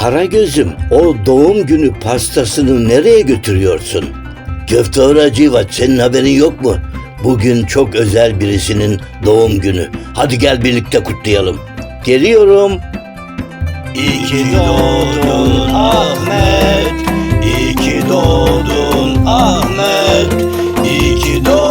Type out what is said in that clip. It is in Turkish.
Karagöz'üm o doğum günü pastasını nereye götürüyorsun? Köfte Hacivat senin haberin yok mu? Bugün çok özel birisinin doğum günü. Hadi gel birlikte kutlayalım. Geliyorum. İyi ki doğdun Ahmet. İyi ki doğdun Ahmet. İyi ki doğdun,